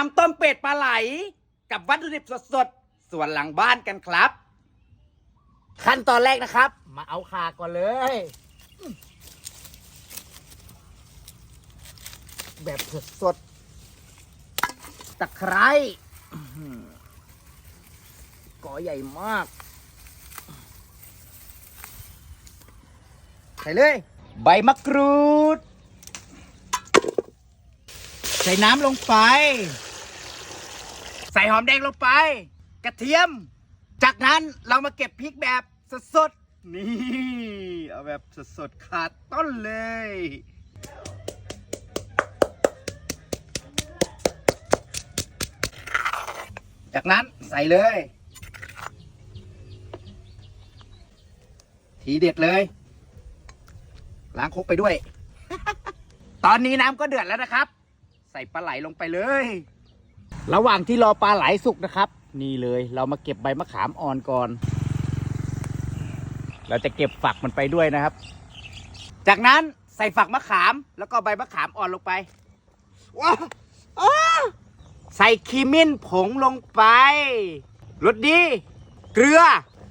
ทำต้มเป็ดปลาไหล กับวัตถุดิบสดๆ ส่วนหลังบ้านกันครับ ขั้นตอนแรกนะครับ มาเอาขาก่อนเลย แบบสดๆตะไคร้อื้อหือก่อใหญ่มาก ใส่เลย ใบมะกรูด ใส่น้ำลงไป ใส่หอมแดงลงไป กระเทียม จากนั้นเรามาเก็บพริกแบบสดๆนี่เอาแบบสดๆขาดต้นเลยจากนั้นใส่เลย ทีเด็ดเลย ล้างครกไปด้วย ตอนนี้น้ำก็เดือดแล้วนะครับ ใส่ปลาไหลลงไปเลย ระหว่างที่รอปลาไหลสุกนะครับ นี่เลยเรามาเก็บใบมะขามอ่อนก่อน เราจะเก็บฝักมันไปด้วยนะครับ จากนั้นใส่ฝักมะขามแล้วก็ใบมะขามอ่อนลงไปว้าอใส่ขีมิ้นผงลงไปรสดี เกลือ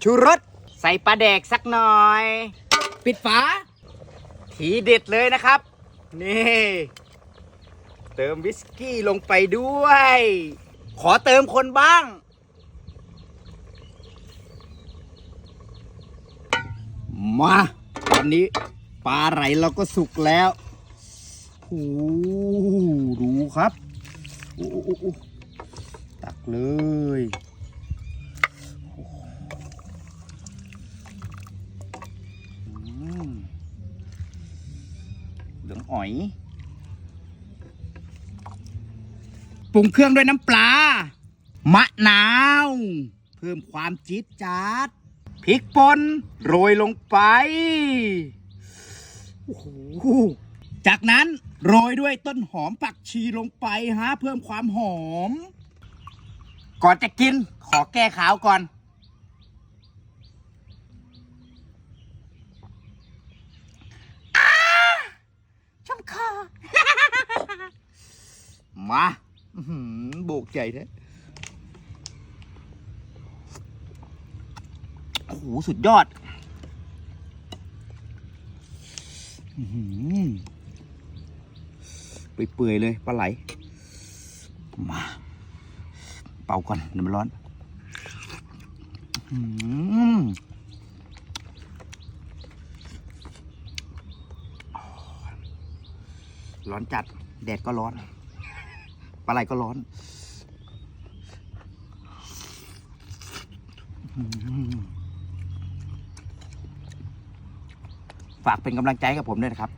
ชูรส ใส่ปลาแดกสักหน่อย ปิดฝา ทีเด็ดเลยนะครับ นี่ เติมวิสกี้ลงไปด้วย ขอเติมคนบ้าง มาตอนนี้ปลาไหลเราก็สุกแล้วโอ้โหดูครับโอ้โหโอ้ตักเลยเหลืองอ๋อย ปรุงเครื่องด้วยน้ำปลา มะนาว เพิ่มความจี๊ดจ๊าดพริกป่นโรยลงไปโอ้โหจากนั้นโรยด้วยต้นหอมผักชีลงไปฮะเพิ่มความหอม ก่อนจะกินขอแก้ขาวก่อนอช่องคอ มา โบกใหญ่แท้โอ้โหสุดยอดเปื่อยๆเลยปลาไหล มา เป่าก่อนเดี๋ยวมันร้อนร้อนจัด แดดก็ร้อน ปลาไหลก็ร้อนฝากเป็นกำลังใจกับผมด้วยนะครับ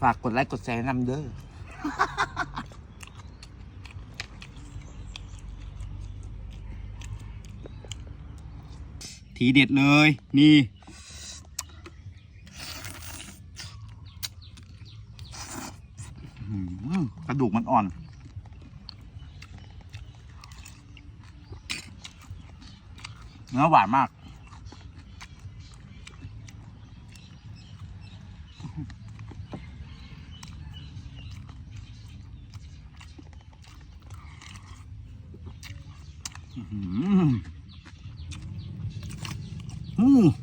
ฝากกดไลค์กดแชร์นำเด้อ ทีเด็ดเลย นี่ กระดูกมันอ่อน เนื้อหวานมาก อืม Hmm.